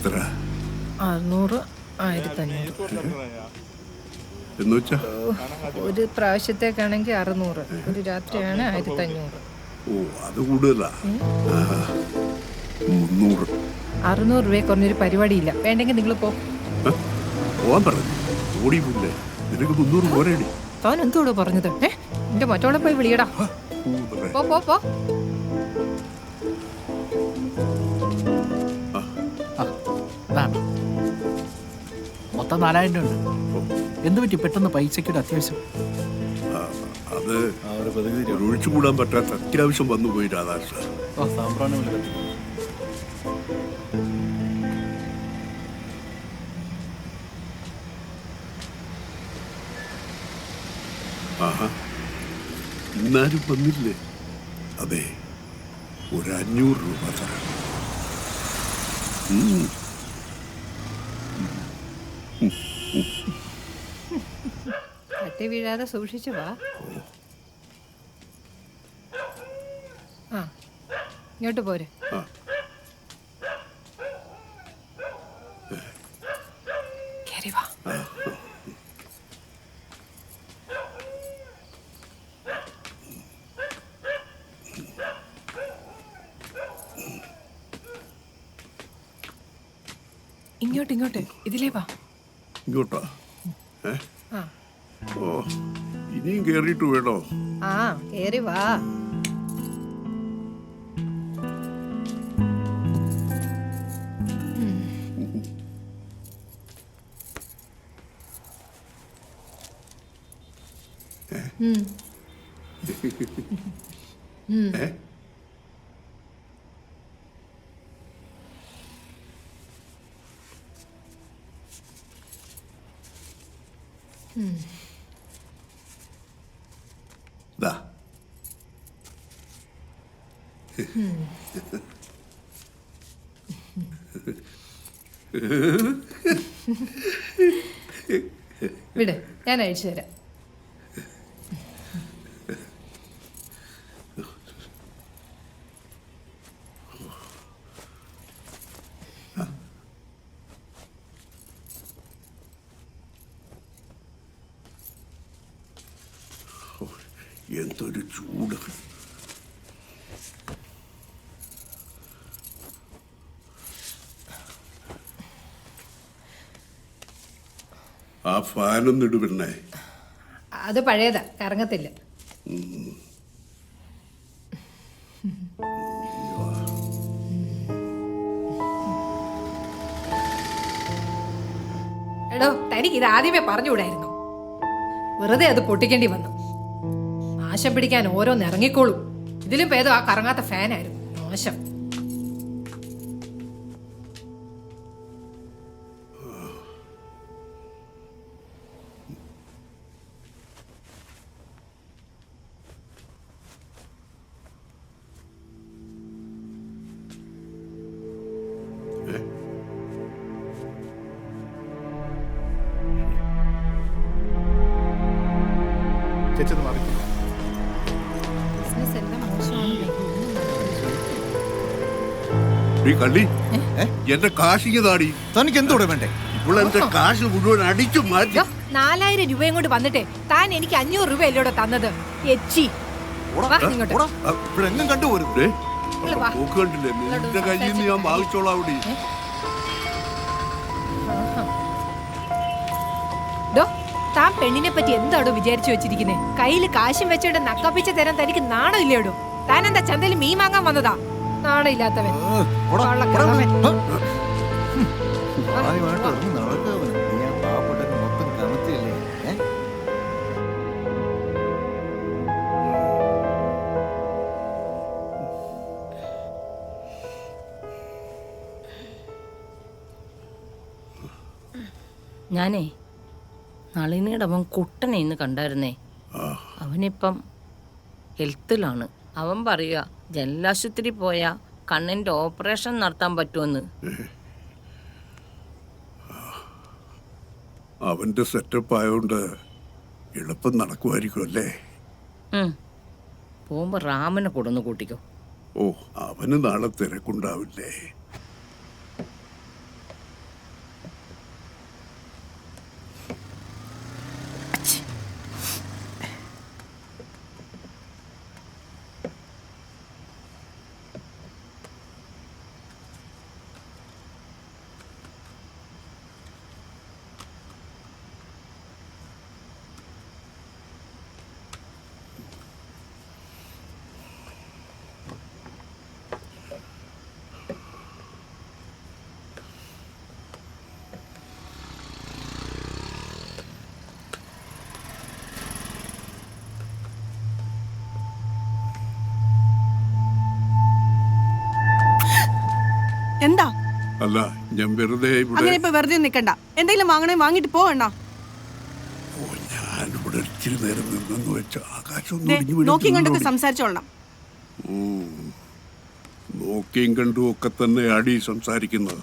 എത്ര? അറുന്നൂറ് ആയിരത്തി അഞ്ഞൂറ് ഒരു പ്രാവശ്യത്തേക്കാണെങ്കിൽ അറുന്നൂറ് ഒരു രാത്രിയാണ് ആയിരത്തി അഞ്ഞൂറ് ഓ അത് കൂടുതലാ? മുന്നൂറ്. അറുന്നൂറ് രൂപയെ കുറഞ്ഞൊരു പരിപാടിയില്ല. വേണ്ടെങ്കിൽ നിങ്ങൾ പോവാൻ പറഞ്ഞു ഓടി പോയില്ലേ നിനക്ക് മുന്നൂറ് പോരേടി. താൻ എന്തോടോ പറഞ്ഞത്. ഏ? എന്റെ മറ്റോളെ പോയി വിളിയടാ. പോ പോ പോ. മൊത്തം നാലായിരം രൂപ ഉണ്ട്. എന്ത് പറ്റി? പെട്ടെന്ന് പൈസയ്ക്ക് ഒരു അത്യാവശ്യം. അത് ഒഴിച്ചുകൂടാൻ പറ്റാത്ത അത്യാവശ്യം വന്നു പോയി രാധാകൃഷ്ണ. ആഹാ. ഇന്നാരും വന്നില്ലേ? അതെ ഒരു അഞ്ഞൂറ് രൂപ തരാം. വീഴാതെ സൂക്ഷിച്ചു വാ. ആ ഇങ്ങോട്ട് പോരെ. വാ. ഇങ്ങോട്ട് ഇങ്ങോട്ട്. ഇതിലേ വാ. ഇങ്ങോട്ടാ? ആ. ഓ ഇനിയും കേറിയിട്ട് വേണോ? ആ കേറി വാ. ഏ? ദാ വിട് ഞാൻ അയച്ചു തരാം ആ ഫാനൊന്നും ഇടുപിണ്ണേ അത് പഴയതാ കറങ്ങത്തില്ല. എടോ തനിക്ക് ഇത് ആദ്യമേ പറഞ്ഞുകൂടായിരുന്നു. വെറുതെ അത് പൊട്ടിക്കേണ്ടി വന്നു. നാശം പിടിക്കാൻ ഓരോന്ന് ഇറങ്ങിക്കോളും. ഇതിലും ഭേദം ആ കറങ്ങാത്ത ഫാനായിരുന്നു. നാശം. മാറിക്കും മാറി ഈ കള്ളി എന്റെ കാശിക്ക് താടി. തനിക്ക് എന്തോടെ വേണ്ടേ? ഇവളെന്റെ എന്റെ കാശ് മുഴുവൻ അടിച്ചു മാറ്റി. നാലായിരം രൂപയും കൊണ്ട് വന്നിട്ടേ താൻ എനിക്ക് അഞ്ഞൂറ് രൂപ അല്ലോടെ തന്നത്. എച്ചി. വാ ഇങ്ങോട്ട്. ഓടാ. ഇവിടെ എങ്ങും കണ്ടുപോരുത്. ദേ, ഇങ്ങൾ കണ്ടില്ലേ? നിന്റെ കയ്യിൽ നിന്ന് ഞാൻ വാങ്ങിച്ചോളാം അവിടെ. പെണ്ണിനെ പറ്റി എന്താടോ വിചാരിച്ചു വെച്ചിരിക്കുന്നേ കയ്യിൽ കാശും വെച്ചോണ്ട് നക്കപ്പിച്ച തരാൻ തനിക്ക് നാണം ഇല്ലേടോ താൻ എന്താ ചന്തയിൽ മീൻ വാങ്ങാൻ വന്നതാ നാണം ഇല്ലാത്തവൻ ഓടാ, കള്ളക്കിഴവൻ. ഓടാ. ആദ്യമായിട്ട് ഒന്ന് നടക്കവന്. നീ ആ പാവപ്പെട്ടവന് മൊത്തം കമത്തിയല്ലേ ഏ? ഞാനേ നളിനിയുടെ അവൻ കുട്ടനെ ഇന്ന് കണ്ടായിരുന്നേ. അവനിപ്പം ഹെൽത്തിലാണ്. അവൻ പറയുക ജനലാശുപത്രി പോയാൽ കണ്ണിന്റെ ഓപ്പറേഷൻ നടത്താൻ പറ്റുമെന്ന്. അവന്റെ സെറ്റപ്പ് ആയതുകൊണ്ട് എളുപ്പം നടക്കുമായിരിക്കും അല്ലേ? പോകുമ്പോ രാമനെ റാമനെ കൊടുന്ന് കൂട്ടിക്കോ. ഓ അവന് നാളെ തിരക്കുണ്ടാവില്ലേ എന്താ അല്ല ഞാൻ വെറുതെ ഇവിടെ അങ്ങനെ ഇപ്പൊ വെറുതെ നിക്കണ്ട. എന്തെങ്കിലും വാങ്ങണേ വാങ്ങിട്ട് ഇവിടെ ഇച്ചിരി നേരം നിന്നെന്ന് വെച്ച ആകാശം കണ്ടൊക്കെ സംസാരിച്ചോളണം. നോക്കിയും കണ്ടും ഒക്കെ തന്നെ അടി സംസാരിക്കുന്നത്.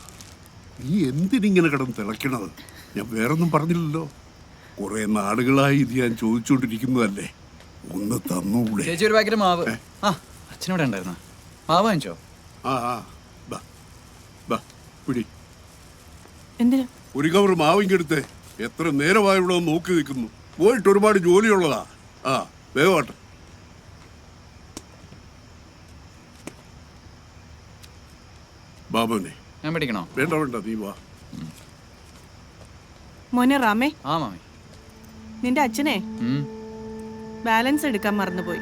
നീ എന്തിനിങ്ങനെ കിടന്ന് തിളയ്ക്കണത്? ഞാൻ വേറൊന്നും പറഞ്ഞില്ലല്ലോ. കുറെ നാളുകളായി ഇത് ഞാൻ ചോദിച്ചുകൊണ്ടിരിക്കുന്നതല്ലേ ഒന്ന് തന്നൂടെ. ചേച്ചി ഒരു പാക്കറ്റ് മാവ്. ആ അച്ഛനോടെ ഉണ്ടായിരുന്ന? മാവ് വാങ്ങിച്ചോ? ആ ആ പിടി. എന്തിനാ? ഒരു കവർ മാവിങ്കെടുത്ത് എത്ര നേരമായി ഇവിടെ നോക്കി നിൽക്കുന്നു. പോയിട്ട് ഒരുപാട് ജോലിയുള്ളതാ. ആ വേഗമാട്ടെ ബാബുനെ ഞാൻ വേണ്ട വേണ്ട നീ വാ. മോനെ റാമേ. ആ മാമി. നിന്റെ അച്ഛനെ ബാലൻസ് എടുക്കാൻ മറന്നുപോയി.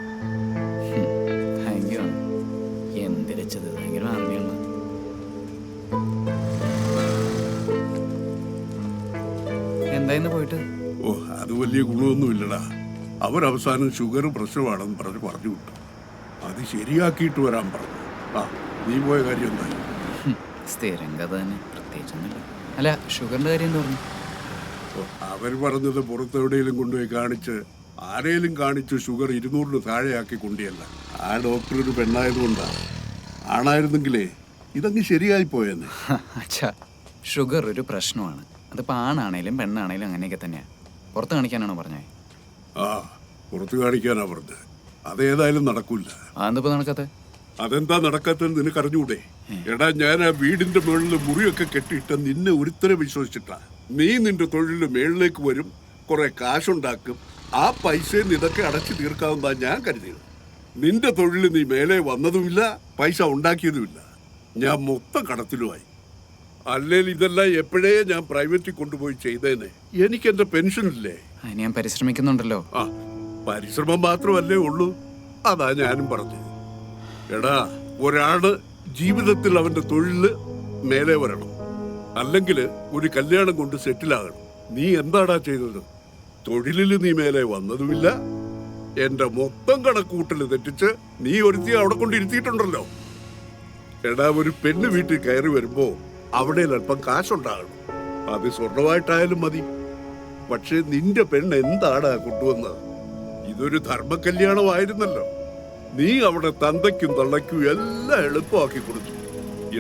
എന്തായിന്ന് പോയിട്ട്? ഓ അത് വലിയ ഗുണമൊന്നുമില്ലടാ. അവരവസാനം ഷുഗർ പ്രശ്നമാണെന്ന് പറഞ്ഞ് പറഞ്ഞു വിട്ടു. അത് ശരിയാക്കിയിട്ട് വരാൻ പറഞ്ഞു. ആ നീ പോയ കാര്യം എന്താ? സ്ഥിരം കഥ തന്നെ പ്രത്യേകിച്ചൊന്നുമില്ല. അല്ല ഷുഗറിന്റെ കാര്യം എന്താ പറഞ്ഞു? അവർ പറഞ്ഞത് പുറത്തെവിടെയെങ്കിലും കൊണ്ടുപോയി കാണിച്ച് ആരെയും കാണിച്ച് ഷുഗർ ഇരുന്നൂറിന് താഴെയാക്കി കൊണ്ടിയല്ല ആ ഡോക്ടർ ഒരു പെണ്ണായതുകൊണ്ടാണ് ആണായിരുന്നെങ്കിലേ ഇതങ്ങ് ശരിയായി പോയെന്ന്. അച്ഛാ ഷുഗർ ഒരു പ്രശ്നമാണ്. അതിപ്പോൾ ആണാണേലും പെണ്ണാണേലും അങ്ങനെയൊക്കെ തന്നെയാണ് പുറത്ത് കാണിക്കാനാണോ പറഞ്ഞത് ആ പുറത്ത് കാണിക്കാനാ പറഞ്ഞത് അതേതായാലും നടക്കൂല. അതെന്തിപ്പോ നടക്കാത്ത? അതെന്താ നടക്കാത്തത് നിനക്ക് അറിഞ്ഞൂടെ? എടാ ഞാൻ ആ വീടിന്റെ മുകളിൽ മുറിയൊക്കെ കെട്ടിയിട്ട് നിന്നെ ഒരുത്തരം വിശ്വസിച്ചിട്ടാ. നീ നിന്റെ തൊഴിലിൽ മേളിലേക്ക് വരും കുറെ കാശുണ്ടാക്കും ആ പൈസയും ഇതൊക്കെ അടച്ചു തീർക്കാവുന്ന ഞാൻ കരുതിയത്. നിന്റെ തൊഴിൽ നീ മേലെ വന്നതുമില്ല പൈസ ഉണ്ടാക്കിയതുമില്ല. ഞാൻ മൊത്തം കടത്തിലുമായി. അല്ലെങ്കിൽ ഇതെല്ലാം എപ്പോഴേ ഞാൻ പ്രൈവറ്റിൽ കൊണ്ടുപോയി ചെയ്തേനെ? എനിക്ക് എന്റെ പെൻഷൻ ഇല്ലേ അതിന് ഞാൻ പരിശ്രമിക്കുന്നുണ്ടല്ലോ. ആ പരിശ്രമം മാത്രമല്ലേ ഉള്ളൂ. അതാ ഞാനും പറഞ്ഞത്. എടാ ഒരാൾ ജീവിതത്തിൽ അവന്റെ തൊഴിൽ മേലെ വരണം. അല്ലെങ്കിൽ ഒരു കല്യാണം കൊണ്ട് സെറ്റിലാകണം. നീ എന്താടാ ചെയ്തത്? തൊഴിലിൽ നീ മേലെ വന്നതുമില്ല. എന്റെ മൊത്തം കണക്കൂട്ടൽ തെറ്റിച്ച് നീ ഒരുത്തി അവിടെ കൊണ്ടിരുത്തിയിട്ടുണ്ടല്ലോ എടാ ഒരു പെണ്ണ് വീട്ടിൽ കയറി വരുമ്പോ അവിടെ അല്പം കാശുണ്ടാകണം. അത് സ്വർണമായിട്ടായാലും മതി. പക്ഷെ നിന്റെ പെണ്ണ് എന്താണ് കൊണ്ടുവന്നത് ഇതൊരു ധർമ്മ കല്യാണമായിരുന്നല്ലോ നീ അവിടെ തന്തയ്ക്കും തള്ളയ്ക്കും എല്ലാം എളുപ്പമാക്കി കൊടുത്തു.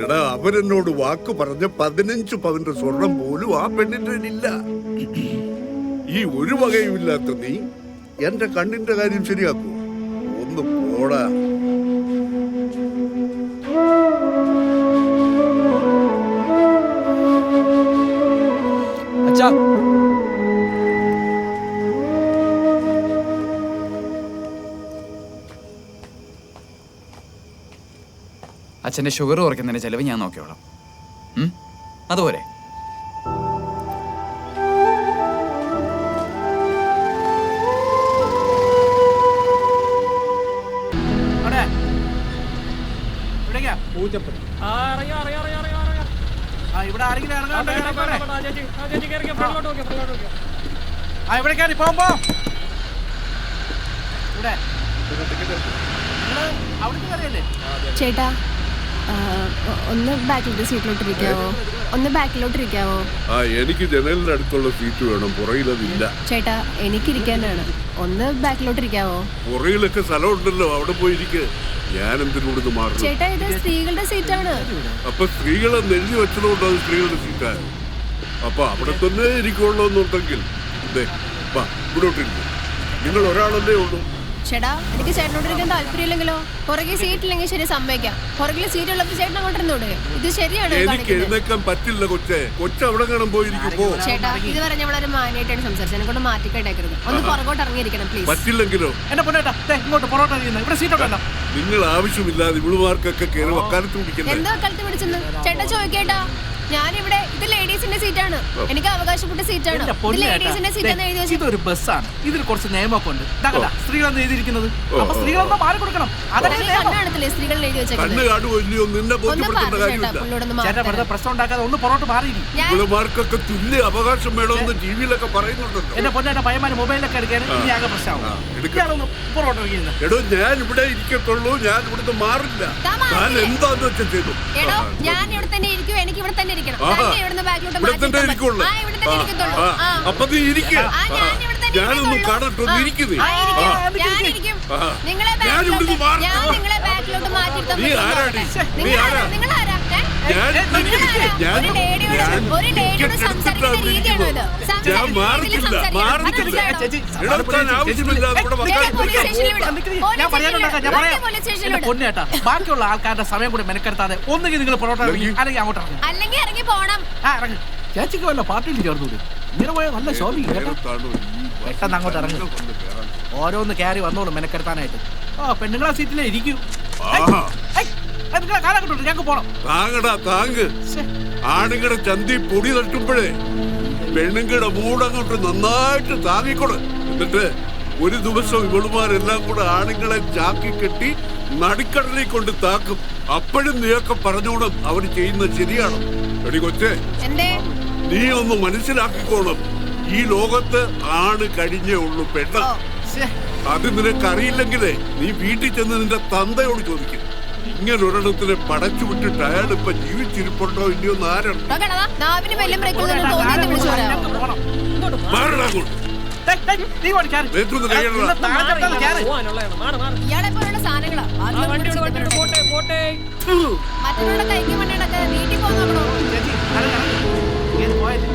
എടാ അവരെന്നോട് വാക്ക് പറഞ്ഞ പതിനഞ്ച് പവന്റെ സ്വർണം പോലും ആ പെണ്ണിന്റെ ഇല്ല ഈ ഒരു വകയുമില്ലാത്ത നീ എന്റെ കണ്ണിന്റെ കാര്യം ശരിയാക്കൂ. ഒന്ന് പോടാ. അച്ഛന്റെ ഷുഗർ കുറയ്ക്കുന്നതിന്റെ ചിലവ് ഞാൻ നോക്കിയോളാം? അതുപോലെ. ഇവിടെ ആരെങ്കിലും ഇവിടെ കയറി പോകുമ്പോ ചേട്ടാ ഒന്ന് ബാക്കിലത്തെ സീറ്റിലോട്ട് ഇരിക്കാവോ ഒന്ന് ബാക്കിലോട്ട് ഇരിക്കാവോ ആ എനിക്ക് ജനലിന്റെ അടുത്തുള്ള സീറ്റ് വേണം. പുറയിലതില്ല. ചേട്ടാ എനിക്ക് ഇരിക്കാനാണ് ഒന്ന് ബാക്കിലോട്ട് ഇരിക്കാവോ പുറയിലൊക്കെ സ്ഥലമുണ്ടല്ലോ അവിടെ പോയിരിക്കെ. ഞാൻ എന്തിനോട് മാറും ചേട്ടാ ഇത് സ്ത്രീകളുടെ സീറ്റാണ്. അപ്പൊ സ്ത്രീകളെ എഴുതി വെച്ചതുകൊണ്ട് അത് സ്ത്രീകളുടെ സീറ്റാണ് അപ്പൊ അവിടെ തന്നെ ഇരിക്കുള്ളൂ എന്നുണ്ടെങ്കിൽ ഇവിടോട്ടിരിക്കും. നിങ്ങൾ ഒരാളല്ലേ ഉള്ളൂ. ചേട്ടാ എനിക്ക് ചേട്ടനോട് ഇരിക്കാൻ താല്പര്യമില്ലെങ്കിലോ? പുറകെ സീറ്റ് ഇല്ലെങ്കിൽ ശരി സമ്മതിക്കാം. പുറകിൽ സീറ്റ് ഉള്ളപ്പോൾ ചേട്ടൻ അങ്ങോട്ട് ഇത് ശരിയാണ് എനിക്ക് എഴുന്നേക്കാൻ പറ്റില്ല കൊച്ചെ. കൊച്ച അവിടെ കാണാൻ പോയിരിക്കും. പോ. ചേട്ടാ ഇത് പറഞ്ഞ വളരെ മാനായിട്ടാണ് സംസാരിച്ചത്. എന്നെ കൊണ്ട് മാറ്റിക്കേട്ടേക്കരുത് ഒന്ന് പുറകോട്ട് ഇറങ്ങിയിരിക്കണം പ്ലീസ് പറ്റില്ലെങ്കിലോ? എന്റെ പൊന്നേട്ടാ ദേ, ഇങ്ങോട്ട് പൊറോട്ട ചെയ്യുന്നത് ഇവിടെ സീറ്റ് ഉണ്ടല്ലോ. നിങ്ങൾ ആവശ്യമില്ലാതെ ഇവിളുമാർക്കൊക്കെ കയറി വക്കാലത്ത് പിടിക്കണ്ടേ എന്താ കഴുത്ത് പിടിച്ചെന്ന്? ചേട്ടാ ചോദിക്കേട്ടാ ഞാനിവിടെ ഇത് ലേഡീസിന്റെ സീറ്റാണ് എനിക്ക് അവകാശപ്പെട്ട സീറ്റാണ് ലേഡീസിന്റെ സീറ്റാന്ന് എഴുതി ഇതൊരു ബസ്സാണ് ഇതിൽ കുറച്ച് നിയമമൊക്കെ ഉണ്ട്. സ്ത്രീകളെന്ന് എഴുതിയിരിക്കുന്നത്? അപ്പൊ സ്ത്രീകളെന്താ മാറി കൊടുക്കണം? അതല്ലേ എഴുതി വെച്ചേക്കുന്നത്. പ്രശ്നം ഉണ്ടാക്കാതെ ഒന്ന് പുറകോട്ട് മാറിയിരിക്കും ഞാൻ ഇവളുമാർക്കൊക്കെ തുല്യ അവകാശം വേണമെന്ന് ടി പറയുന്നുണ്ടല്ലോ. എന്റെ പൊന്നേട്ട പയ്യന്മാര് മൊബൈലൊക്കെ എടുക്കാൻ ഇനി ആകെ പ്രശ്നമാവും. എടോ ഞാൻ ഇവിടെ ഇരിക്കത്തുള്ളൂ. ഞാൻ ഇവിടുന്ന് മാറില്ല. ഞാൻ എന്താന്ന് വെച്ചാൽ ചെയ്തു? എടോ ഞാൻ ഇവിടെ തന്നെ ഇരിക്കും എനിക്ക് ഇവിടെ തന്നെ ഇരിക്കണം ആഹാ. തന്നെ ഇവിടുന്ന് ബാക്കിലോട്ട് ഇവിടെ മാറ്റി തന്നെ നിർത്താൻ ഇരിക്കുള്ളൂ ആ ഇവിടെ തന്നെ ഇരിക്കത്തുള്ളൂ ആ, ആ അപ്പൊ നീ ആ, ഞാൻ ഇവിടെ തന്നെ ഞാനൊന്ന് ഇരിക്കത്തുള്ളൂ. കാണട്ടെ ഒന്ന് ആ, ഇരിക്കുന്നേ ആ, ഇരിക്കും. ആ. ഞാനിരിക്കും. ആ. നിങ്ങളെ ഞാൻ ബാക്കിലോട്ട് ഇവിടുന്ന് മാറി ഞാൻ നിങ്ങളെ ബാക്കിലോട്ട് മാറ്റിയിരുത്താൻ നീ ആരാടി? നീ? ആരാ? ഏ? ഞാൻ ഞാൻ? ഞാൻ ആവശ്യമില്ലാതെ ഇവിടെ. ഞാൻ പറയാനുണ്ടാക്കാം ഞാൻ പറയാം പോലീസ് എന്റെ പൊന്നേട്ടാ ബാക്കിയുള്ള ആൾക്കാരുടെ സമയം കൂടി മെനക്കെടുത്താതെ ഒന്നുകിൽ നിങ്ങൾ പൊറോട്ട ഇറങ്ങി അല്ലെങ്കിൽ അങ്ങോട്ട് ഇറങ്ങി. അല്ലെങ്കിൽ ഇറങ്ങി പോണം. ആ ഇറങ്ങി. ചേച്ചിക്ക് വല്ല പാർട്ടിയിൽ ചേർന്നൂടെ ഇങ്ങനെ പോയാൽ നല്ല ശോഭിക്കും കേട്ടോ? ഈ പെട്ടെന്ന് അങ്ങോട്ട് ഇറങ്ങി. വന്ന് കയറാൻ. ഓരോന്ന് കയറി വന്നോളൂ മെനക്കെടുത്താനായിട്ട്. ആ പെണ്ണുങ്ങളെ സീറ്റിലേ ഇരിക്കൂ. ആഹാ. നിങ്ങളെ ഞങ്ങൾക്ക് പോണം. താങ്ങടാ താങ്ക് ശ്ശെ. ആണുങ്ങളുടെ ചന്തി പൊടി തട്ടുമ്പോഴേ പെണ്ണുങ്ങളുടെ മൂടങ്ങോട്ട് നന്നായിട്ട് താങ്ങിക്കൊടു എന്നിട്ട് ഒരു ദിവസം ഇവളുമാരെല്ലാം കൂടെ ആണുങ്ങളെ ചാക്കി കെട്ടി നടുക്കടലിൽ കൊണ്ട് താക്കും. അപ്പോഴും നീയൊക്കെ പറഞ്ഞോണം അവർ ചെയ്യുന്ന ശരിയാണ്? എടി കൊച്ചേ നീ ഒന്ന് മനസ്സിലാക്കിക്കോണം. ഈ ലോകത്ത് ആണ് കഴിഞ്ഞേ ഉള്ളൂ പെണ്ണ്. അത് നിനക്കറിയില്ലെങ്കിലേ നീ വീട്ടിൽ ചെന്ന് നിന്റെ തന്തയോട് ചോദിക്കും. ഇങ്ങനെ ഒരിടത്തിനെ പടച്ചു വിട്ടിട്ട് അയാൾ ഇപ്പൊ ജീവിച്ചിരിപ്പുണ്ടോ ഇല്ലയോ എന്ന് ആരാണ്? വണ്ടി വണ്ടി പോട്ടെ, പോട്ടെ. മറ്റുള്ള കൈക്ക് മണ്ണടക്ക് വീട്ടിൽ പോകുന്നോ പോയത്?